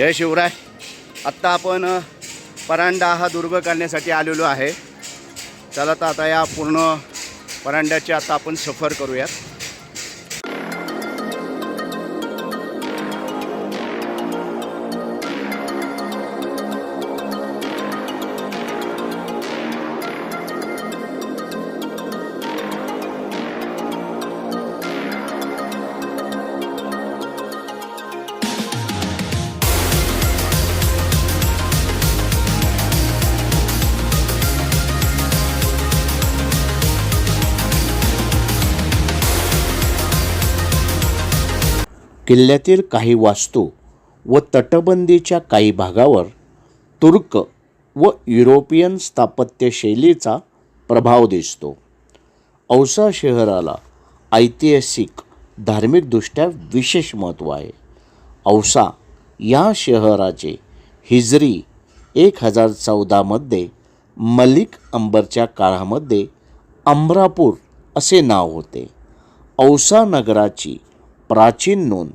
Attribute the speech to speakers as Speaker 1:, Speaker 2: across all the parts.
Speaker 1: जय शिवराय. आत्ता आपण परांडा हा दुर्ग करण्यासाठी आलेलो आहे. चला तर आता या पूर्ण परांड्याची आता आपण सफर करूयात.
Speaker 2: किल्ल्यातील काही वास्तू व तटबंदीच्या काही भागावर तुर्क व युरोपियन स्थापत्यशैलीचा प्रभाव दिसतो. औसा शहराला ऐतिहासिक धार्मिकदृष्ट्या विशेष महत्त्व आहे. औसा या शहराचे हिजरी एक हजार चौदामध्ये मलिक अंबरच्या काळामध्ये अमरापूर असे नाव होते. औसा नगराची प्राचीन नोंद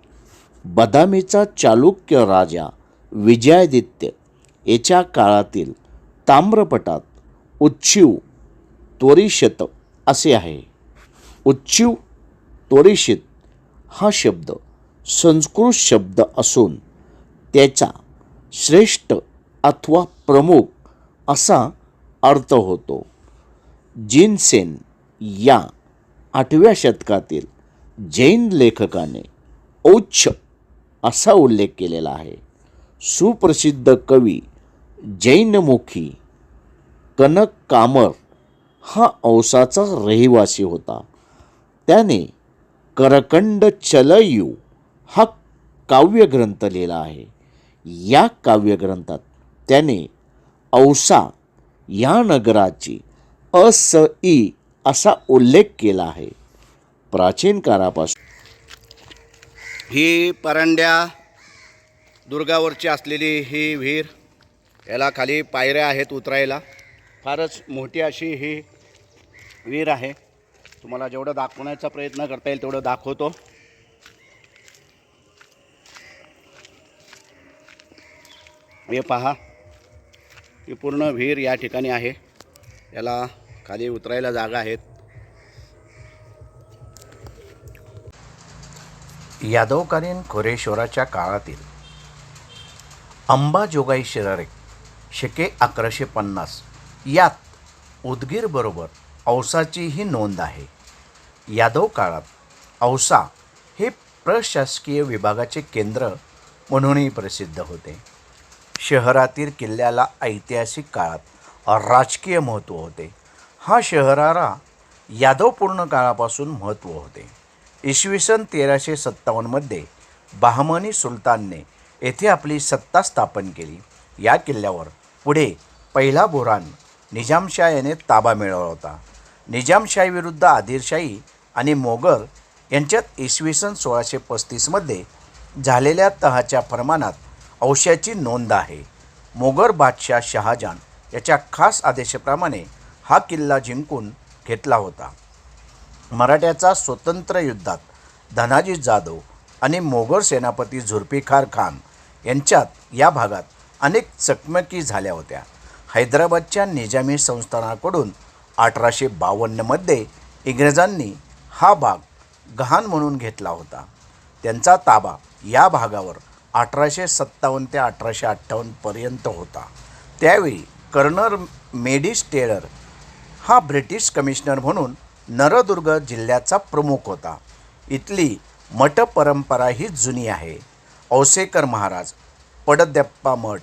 Speaker 2: बदामीचा चालुक्य राजा विजयादित्य याच्या काळातील ताम्रपटात उच्छिव त्वरिशत असे आहे. उच्छिव त्वरिषित हा शब्द संस्कृत शब्द असून त्याचा श्रेष्ठ अथवा प्रमुख असा अर्थ होतो. जिनसेन या आठव्या शतकातील जैन लेखकाने औच्छ असा उल्लेख केलेला आहे. सुप्रसिद्ध कवी जैनमुखी कनक कामर हा औसाचा रहिवासी होता. त्याने करकंड चलयू हा काव्यग्रंथ लिहिला आहे. या काव्यग्रंथात त्याने औसा या नगराची अस ई असा उल्लेख केला आहे. प्राचीन काळापासून
Speaker 1: ही परंड्या दुर्गावरची असलेली ही विहीर याला खाली पायऱ्या आहेत उतरायला. फारच मोठी अशी ही विहीर आहे. तुम्हाला जेवढं दाखवण्याचा प्रयत्न करता येईल तेवढं दाखवतो. हे पहा ही पूर्ण विहीर या ठिकाणी आहे. याला खाली उतरायला जागा आहेत.
Speaker 2: यादवकालीन खोरेश्वराच्या काळातील अंबाजोगाई शिरारे शके अकराशे पन्नास यात उदगीरबरोबर औसाचीही नोंद आहे. यादव काळात औसा हे प्रशासकीय विभागाचे केंद्र म्हणूनही प्रसिद्ध होते. शहरातील किल्ल्याला ऐतिहासिक काळात राजकीय महत्त्व होते. हा शहराला यादवपूर्ण काळापासून महत्त्व होते. इसवी सन तेराशे सत्तावन्नमध्ये बहामनी सुलतानने येथे आपली सत्ता स्थापन केली. या किल्ल्यावर पुढे पहिला बोरान निजामशाह याने ताबा मिळवला होता. निजामशाहीविरुद्ध आदिलशाही आणि मोगल यांच्यात इसवी सन सोळाशे पस्तीसमध्ये झालेल्या तहाच्या फरमानात औशाची नोंद आहे. मोगर बादशाह शहाजान याच्या खास आदेशाप्रमाणे हा किल्ला जिंकून घेतला होता. मराठ्याचा स्वतंत्र युद्धात धनाजी जाधव आणि मोगल सेनापती झुल्फिकार खान यांच्यात या भागात अनेक चकमकी झाल्या होत्या. हैदराबादच्या निजामी संस्थानाकडून अठराशे बावन्नमध्ये इंग्रजांनी हा भाग गहाण म्हणून घेतला होता. त्यांचा ताबा या भागावर अठराशे सत्तावन्न ते अठराशे अठ्ठावन्नपर्यंत होता. त्यावेळी कर्नल मेडिस टेलर हा ब्रिटिश कमिशनर म्हणून नरदुर्ग जिल्ह्याचा प्रमुख होता. इथली मठ परंपरा ही जुनी आहे. औसेकर महाराज पडद्यप्पा मठ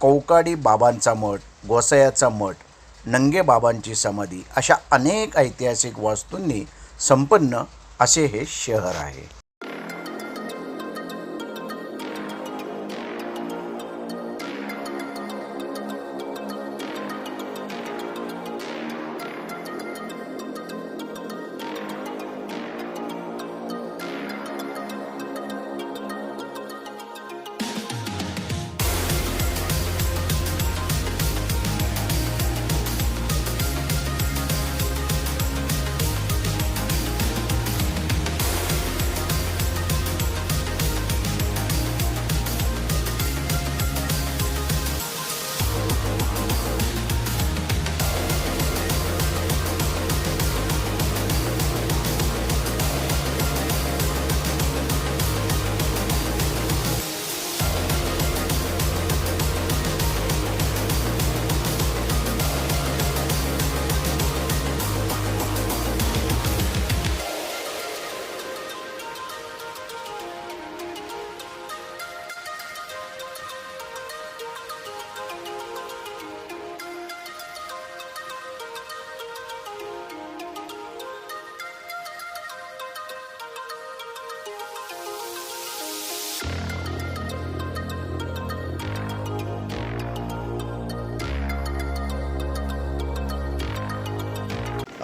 Speaker 2: कौकाडी बाबांचा मठ गोसायाचा मठ नंगे बाबांची समाधी अशा अनेक ऐतिहासिक वास्तूंनी संपन्न असे हे शहर आहे.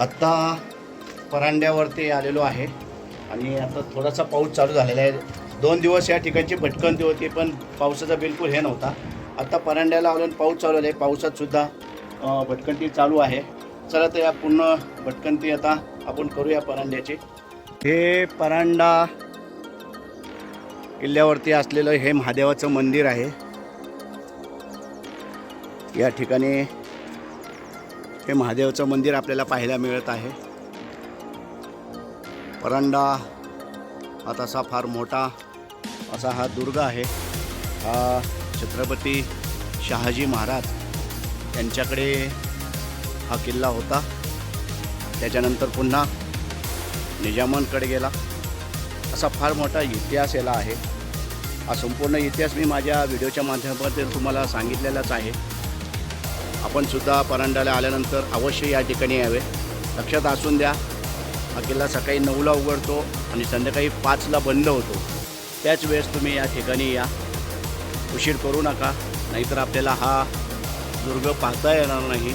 Speaker 2: आत्ता परांड्यावरती आलेलो आहे आणि आता थोडासा पाऊस चालू झालेला आहे. दोन दिवस या ठिकाणची भटकंती होती पण पावसाचा बिलकुल हे नव्हता. आत्ता परांड्याला आलो पाऊस चालू आहे पावसातसुद्धा भटकंती चालू आहे. चला तर या पूर्ण भटकंती आता आपण करूया परांड्याची. हे परांडा किल्ल्यावरती असलेलं हे महादेवाचं मंदिर आहे. या ठिकाणी हे महादेवचं मंदिर आपल्याला पाहायला मिळत आहे. परंडा हा तसा फार मोठा असा हा दुर्ग आहे. हा छत्रपती शहाजी महाराज यांच्याकडे हा किल्ला होता. त्याच्यानंतर पुन्हा निजामांकडे गेला. असा फार मोठा इतिहास याला आहे. हा संपूर्ण इतिहास मी माझ्या व्हिडिओच्या माध्यमातून तुम्हाला सांगितलेलाच आहे. आपण सुद्धा परांड्याला आल्यानंतर अवश्य या ठिकाणी यावे. लक्षात असून द्या हा किल्ला सकाळी नऊला उघडतो आणि संध्याकाळी पाचला बंद होतो. त्याच वेळेस तुम्ही या ठिकाणी या. उशीर करू नका नाहीतर आपल्याला हा दुर्ग पाहता येणार नाही.